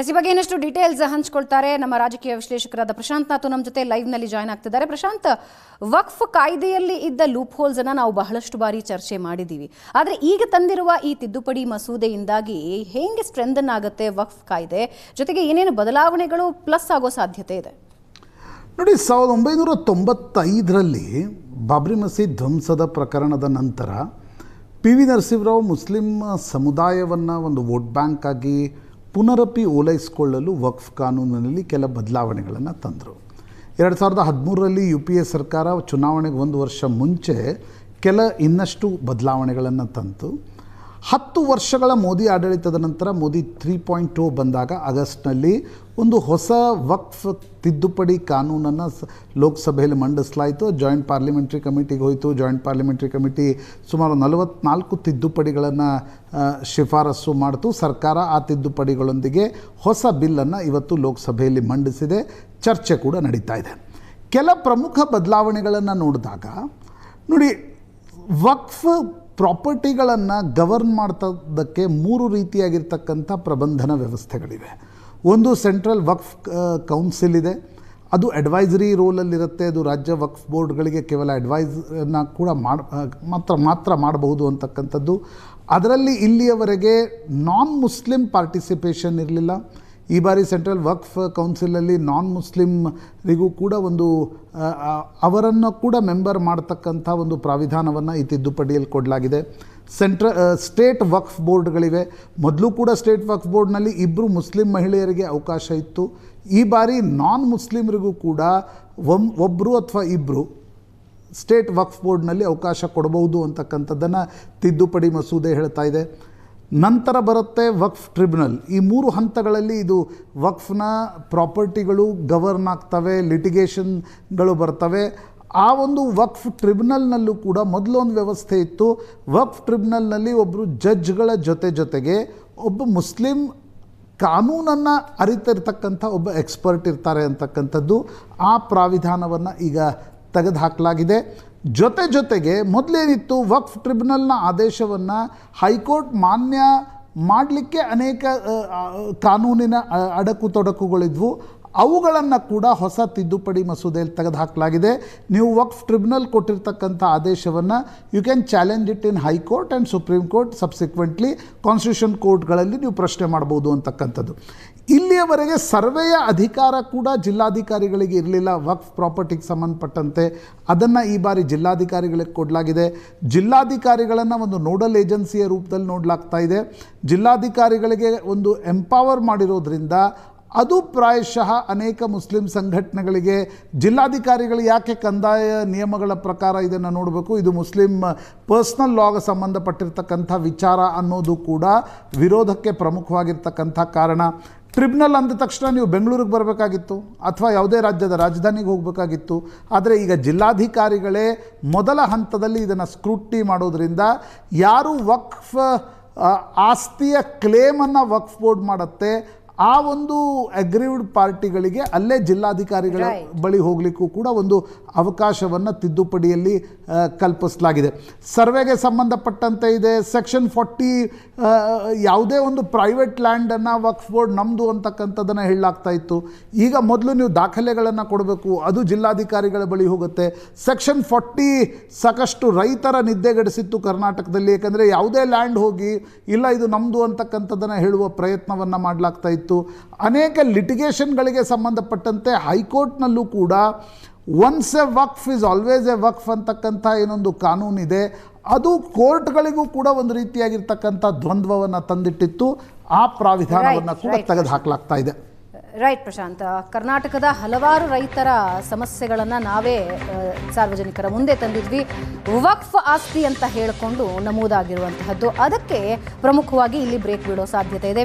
S ಬಗ್ಗೆ ಇನ್ನಷ್ಟು details ಹಂಚ್ಕೊಳ್ತಾರೆ ನಮ್ಮ ರಾಜಕೀಯ ವಿಶ್ಲೇಷಕರಾದ ಪ್ರಶಾಂತ್ ನಾಥು ನಮ್ಮ ಜೊತೆ ಲೈವ್ನಲ್ಲಿ ಜಾಯ್ನ್ ಆಗ್ತಿದ್ದಾರೆ. ಪ್ರಶಾಂತ್, ವಕ್ಫ್ ಕಾಯ್ದೆಯಲ್ಲಿ ಇದ್ದ ಲೂಪ್ ಹೋಲ್ಸ್ ಅನ್ನ ನಾವು ಬಹಳಷ್ಟು ಬಾರಿ ಚರ್ಚೆ ಮಾಡಿದ್ದೀವಿ ಆದರೆ ಈಗ ತಂದಿರುವ ಈ ತಿದ್ದುಪಡಿ ಮಸೂದೆಯಿಂದಾಗಿ ಹೇಗೆ ಸ್ಟ್ರೆಂದನ್ ಆಗುತ್ತೆ ವಕ್ಫ್ ಕಾಯ್ದೆ? ಜೊತೆಗೆ ಏನೇನು ಬದಲಾವಣೆಗಳು ಪ್ಲಸ್ ಆಗೋ ಸಾಧ್ಯತೆ ಇದೆ? ನೋಡಿ, ಸಾವಿರದ ಒಂಬೈನೂರ ತೊಂಬತ್ತೈದರಲ್ಲಿ ಬಾಬ್ರಿ ಮಸೀದ್ ಧ್ವಂಸದ ಪ್ರಕರಣದ ನಂತರ ಪಿ ವಿ ನರಸಿಂಹರಾವ್ ಮುಸ್ಲಿಂ ಸಮುದಾಯವನ್ನು ಒಂದು ವೋಟ್ ಬ್ಯಾಂಕ್ ಆಗಿ ಪುನರಪಿ ಓಲೈಸಿಕೊಳ್ಳಲು ವಕ್ಫ್ ಕಾನೂನಿನಲ್ಲಿ ಕೆಲ ಬದಲಾವಣೆಗಳನ್ನು ತಂದರು. ಎರಡು ಸಾವಿರದ ಹದಿಮೂರರಲ್ಲಿ ಯು ಪಿ ಎ ಸರ್ಕಾರ ಚುನಾವಣೆಗೆ ಒಂದು ವರ್ಷ ಮುಂಚೆ ಕೆಲ ಇನ್ನಷ್ಟು ಬದಲಾವಣೆಗಳನ್ನು ತಂತು. ಹತ್ತು ವರ್ಷಗಳ ಮೋದಿ ಆಡಳಿತದ ನಂತರ ಮೋದಿ ತ್ರೀ ಪಾಯಿಂಟ್ ಟು ಬಂದಾಗ ಆಗಸ್ಟ್ನಲ್ಲಿ ಒಂದು ಹೊಸ ವಕ್ಫ್ ತಿದ್ದುಪಡಿ ಕಾನೂನನ್ನು ಲೋಕಸಭೆಯಲ್ಲಿ ಮಂಡಿಸಲಾಯಿತು. ಜಾಯಿಂಟ್ ಪಾರ್ಲಿಮೆಂಟ್ರಿ ಕಮಿಟಿಗೆ ಹೋಯಿತು. ಜಾಯಿಂಟ್ ಪಾರ್ಲಿಮೆಂಟ್ರಿ ಕಮಿಟಿ ಸುಮಾರು ನಲವತ್ನಾಲ್ಕು ತಿದ್ದುಪಡಿಗಳನ್ನು ಶಿಫಾರಸು ಮಾಡಿತು. ಸರ್ಕಾರ ಆ ತಿದ್ದುಪಡಿಗಳೊಂದಿಗೆ ಹೊಸ ಬಿಲ್ಲನ್ನು ಇವತ್ತು ಲೋಕಸಭೆಯಲ್ಲಿ ಮಂಡಿಸಿದೆ. ಚರ್ಚೆ ಕೂಡ ನಡೀತಾ ಇದೆ. ಕೆಲ ಪ್ರಮುಖ ಬದಲಾವಣೆಗಳನ್ನು ನೋಡಿದಾಗ, ನೋಡಿ, ವಕ್ಫ್ ಪ್ರಾಪರ್ಟಿಗಳನ್ನು ಗವರ್ನ್ ಮಾಡ್ತದಕ್ಕೆ ಮೂರು ರೀತಿಯಾಗಿರ್ತಕ್ಕಂಥ ಪ್ರಬಂಧನ ವ್ಯವಸ್ಥೆಗಳಿವೆ. ಒಂದು ಸೆಂಟ್ರಲ್ ವಕ್ಫ್ ಕೌನ್ಸಿಲ್ ಇದೆ. ಅದು ಅಡ್ವೈಸರಿ ರೋಲಲ್ಲಿರುತ್ತೆ. ಅದು ರಾಜ್ಯ ವಕ್ಫ್ ಬೋರ್ಡ್ಗಳಿಗೆ ಕೇವಲ ಅಡ್ವೈಸನ್ನ ಕೂಡ ಮಾಡಿ ಮಾತ್ರ ಮಾತ್ರ ಮಾಡಬಹುದು ಅಂತಕ್ಕಂಥದ್ದು. ಅದರಲ್ಲಿ ಇಲ್ಲಿಯವರೆಗೆ ನಾನ್ ಮುಸ್ಲಿಂ ಪಾರ್ಟಿಸಿಪೇಷನ್ ಇರಲಿಲ್ಲ. ಈ ಬಾರಿ ಸೆಂಟ್ರಲ್ ವಕ್ಫ್ ಕೌನ್ಸಿಲಲ್ಲಿ ನಾನ್ ಮುಸ್ಲಿಮ್ರಿಗೂ ಕೂಡ ಒಂದು ಅವರನ್ನು ಕೂಡ ಮೆಂಬರ್ ಮಾಡ್ತಕ್ಕಂಥ ಒಂದು ಪ್ರಾವಿಧಾನವನ್ನು ಈ ತಿದ್ದುಪಡಿಯಲ್ಲಿ ಕೊಡಲಾಗಿದೆ. ಸೆಂಟ್ರ ಸ್ಟೇಟ್ ವಕ್ಫ್ ಬೋರ್ಡ್ಗಳಿವೆ. ಮೊದಲು ಕೂಡ ಸ್ಟೇಟ್ ವಕ್ಫ್ ಬೋರ್ಡ್ನಲ್ಲಿ ಇಬ್ಬರು ಮುಸ್ಲಿಂ ಮಹಿಳೆಯರಿಗೆ ಅವಕಾಶ ಇತ್ತು. ಈ ಬಾರಿ ನಾನ್ ಮುಸ್ಲಿಮರಿಗೂ ಕೂಡ ಒಮ್ ಒಬ್ಬರು ಅಥವಾ ಇಬ್ಬರು ಸ್ಟೇಟ್ ವಕ್ಫ್ ಬೋರ್ಡ್ನಲ್ಲಿ ಅವಕಾಶ ಕೊಡಬಹುದು ಅಂತಕ್ಕಂಥದ್ದನ್ನು ತಿದ್ದುಪಡಿ ಮಸೂದೆ ಹೇಳ್ತಾ ಇದೆ. ನಂತರ ಬರುತ್ತೆ ವಕ್ಫ್ ಟ್ರಿಬ್ಯುನಲ್. ಈ ಮೂರು ಹಂತಗಳಲ್ಲಿ ಇದು ವಕ್ಫ್ನ ಪ್ರಾಪರ್ಟಿಗಳು ಗವರ್ನ್ ಆಗ್ತವೆ, ಲಿಟಿಗೇಷನ್ಗಳು ಬರ್ತವೆ. ಆ ಒಂದು ವಕ್ಫ್ ಟ್ರಿಬ್ಯುನಲ್ನಲ್ಲೂ ಕೂಡ ಮೊದಲೊಂದು ವ್ಯವಸ್ಥೆ ಇತ್ತು. ವಕ್ಫ್ ಟ್ರಿಬ್ಯುನಲ್ನಲ್ಲಿ ಒಬ್ಬರು ಜಡ್ಜ್ಗಳ ಜೊತೆ ಜೊತೆಗೆ ಒಬ್ಬ ಮುಸ್ಲಿಂ ಕಾನೂನನ್ನು ಅರಿತಿರ್ತಕ್ಕಂಥ ಒಬ್ಬ ಎಕ್ಸ್ಪರ್ಟ್ ಇರ್ತಾರೆ ಅಂತಕ್ಕಂಥದ್ದು ಆ ಪ್ರಾವಿಧಾನವನ್ನು ಈಗ ತೆಗೆದುಹಾಕಲಾಗಿದೆ. ಜೊತೆ ಜೊತೆಗೆ ಮೊದಲೇನಿತ್ತು ವಕ್ಫ್ ಟ್ರಿಬ್ಯುನಲ್ನ ಆದೇಶವನ್ನು ಹೈಕೋರ್ಟ್ ಮಾನ್ಯ ಮಾಡಲಿಕ್ಕೆ ಅನೇಕ ಕಾನೂನಿನ ಅಡಕು ತೊಡಕುಗಳಿದ್ವು. ಅವುಗಳನ್ನು ಕೂಡ ಹೊಸ ತಿದ್ದುಪಡಿ ಮಸೂದೆಯಲ್ಲಿ ತೆಗೆದುಹಾಕಲಾಗಿದೆ. ನೀವು ವಕ್ಫ್ ಟ್ರಿಬ್ಯುನಲ್ ಕೊಟ್ಟಿರ್ತಕ್ಕಂಥ ಆದೇಶವನ್ನು you can challenge it in high court and supreme court subsequently constitution ಕೋರ್ಟ್ಗಳಲ್ಲಿ ನೀವು ಪ್ರಶ್ನೆ ಮಾಡ್ಬೋದು ಅಂತಕ್ಕಂಥದ್ದು. ಇಲ್ಲಿಯವರೆಗೆ ಸರ್ವೆಯ ಅಧಿಕಾರ ಕೂಡ ಜಿಲ್ಲಾಧಿಕಾರಿಗಳಿಗೆ ಇರಲಿಲ್ಲ. ವಕ್ಫ್ ಪ್ರಾಪರ್ಟಿಗೆ ಸಂಬಂಧಪಟ್ಟಂತೆ ಅದನ್ನು ಈ ಬಾರಿ ಜಿಲ್ಲಾಧಿಕಾರಿಗಳಿಗೆ ಕೊಡಲಾಗಿದೆ. ಜಿಲ್ಲಾಧಿಕಾರಿಗಳನ್ನು ಒಂದು ನೋಡಲ್ ಏಜೆನ್ಸಿಯ ರೂಪದಲ್ಲಿ ನೋಡಲಾಗ್ತಾ ಇದೆ. ಜಿಲ್ಲಾಧಿಕಾರಿಗಳಿಗೆ ಒಂದು ಎಂಪವರ್ ಮಾಡಿರೋದ್ರಿಂದ ಅದು ಪ್ರಾಯಶಃ ಅನೇಕ ಮುಸ್ಲಿಂ ಸಂಘಟನೆಗಳಿಗೆ ಜಿಲ್ಲಾಧಿಕಾರಿಗಳು ಯಾಕೆ ಕಂದಾಯ ನಿಯಮಗಳ ಪ್ರಕಾರ ಇದನ್ನು ನೋಡಬೇಕು? ಇದು ಮುಸ್ಲಿಂ ಪರ್ಸ್ನಲ್ ಲಾಗೆ ಸಂಬಂಧಪಟ್ಟಿರ್ತಕ್ಕಂಥ ವಿಚಾರ ಅನ್ನೋದು ಕೂಡ ವಿರೋಧಕ್ಕೆ ಪ್ರಮುಖವಾಗಿರ್ತಕ್ಕಂಥ ಕಾರಣ. ಟ್ರಿಬ್ಯುನಲ್ ಅಂದ ತಕ್ಷಣ ನೀವು ಬೆಂಗಳೂರಿಗೆ ಬರಬೇಕಾಗಿತ್ತು ಅಥವಾ ಯಾವುದೇ ರಾಜ್ಯದ ರಾಜಧಾನಿಗೆ ಹೋಗಬೇಕಾಗಿತ್ತು. ಆದರೆ ಈಗ ಜಿಲ್ಲಾಧಿಕಾರಿಗಳೇ ಮೊದಲ ಹಂತದಲ್ಲಿ ಇದನ್ನು ಸ್ಕ್ರೂಟಿ ಮಾಡೋದ್ರಿಂದ ಯಾರು ವಕ್ಫ್ ಆಸ್ತಿಯ ಕ್ಲೇಮನ್ನು ವಕ್ಫ್ ಬೋರ್ಡ್ ಮಾಡುತ್ತೆ ಆ ಒಂದು ಅಗ್ರೀವ್ಡ್ ಪಾರ್ಟಿಗಳಿಗೆ ಅಲ್ಲೇ ಜಿಲ್ಲಾಧಿಕಾರಿಗಳ. ಬಳಿ ಹೋಗಲಿಕ್ಕೂ ಕೂಡ ಒಂದು ಅವಕಾಶವನ್ನು ತಿದ್ದುಪಡಿಯಲ್ಲಿ ಕಲ್ಪಿಸಲಾಗಿದೆ. ಸರ್ವೆಗೆ ಸಂಬಂಧಪಟ್ಟಂತೆ ಇದೆ. ಸೆಕ್ಷನ್ ಫಾರ್ಟಿ ಯಾವುದೇ ಒಂದು ಪ್ರೈವೇಟ್ ಲ್ಯಾಂಡನ್ನು ವಕ್ಫ್ ಬೋರ್ಡ್ ನಮ್ಮದು ಅಂತಕ್ಕಂಥದ್ದನ್ನು ಹೇಳಲಾಗ್ತಾ ಇತ್ತು. ಈಗ ಮೊದಲು ನೀವು ದಾಖಲೆಗಳನ್ನು ಕೊಡಬೇಕು. ಅದು ಜಿಲ್ಲಾಧಿಕಾರಿಗಳ ಬಳಿ ಹೋಗುತ್ತೆ. ಸೆಕ್ಷನ್ ಫಾರ್ಟಿ ಸಾಕಷ್ಟು ರೈತರ ನಿದ್ದೆಗೆಡಿಸಿತ್ತು ಕರ್ನಾಟಕದಲ್ಲಿ. ಯಾಕಂದರೆ ಯಾವುದೇ ಲ್ಯಾಂಡ್ ಹೋಗಿ ಇಲ್ಲ ಇದು ನಮ್ಮದು ಅಂತಕ್ಕಂಥದ್ದನ್ನು ಹೇಳುವ ಪ್ರಯತ್ನವನ್ನು ಮಾಡಲಾಗ್ತಾ ಇತ್ತು. ಅನೇಕ ಲಿಟಿಗೇಷನ್ಗಳಿಗೆ ಸಂಬಂಧಪಟ್ಟಂತೆ ಹೈಕೋರ್ಟ್ನಲ್ಲೂ ಕೂಡ once a waqf is always a waqf ಅಂತಕ್ಕಂಥ ಏನೊಂದು ಕಾನೂನಿದೆ ಅದು ಕೋರ್ಟ್ಗಳಿಗೂ ಕೂಡ ಒಂದು ರೀತಿಯಾಗಿರ್ತಕ್ಕಂಥ ದ್ವಂದ್ವವನ್ನು ತಂದಿಟ್ಟಿತ್ತು. ಆ ಪ್ರಾವಿಧಾನವನ್ನು ಕೂಡ ತೆಗೆದುಹಾಕಲಾಗ್ತಾ ತೆಗೆದು ಹಾಕಲಾಗ್ತಾ ಇದೆ. ರೈಟ್ ಪ್ರಶಾಂತ್. ಕರ್ನಾಟಕದ ಹಲವಾರು ರೈತರ ಸಮಸ್ಯೆಗಳನ್ನು ನಾವೇ ಸಾರ್ವಜನಿಕರ ಮುಂದೆ ತಂದಿದ್ವಿ. ವಕ್ಫ್ ಆಸ್ತಿ ಅಂತ ಹೇಳಿಕೊಂಡು ನಮೂದಾಗಿರುವಂತಹದ್ದು. ಅದಕ್ಕೆ ಪ್ರಮುಖವಾಗಿ ಇಲ್ಲಿ ಬ್ರೇಕ್ ಬಿಡೋ ಸಾಧ್ಯತೆ ಇದೆ.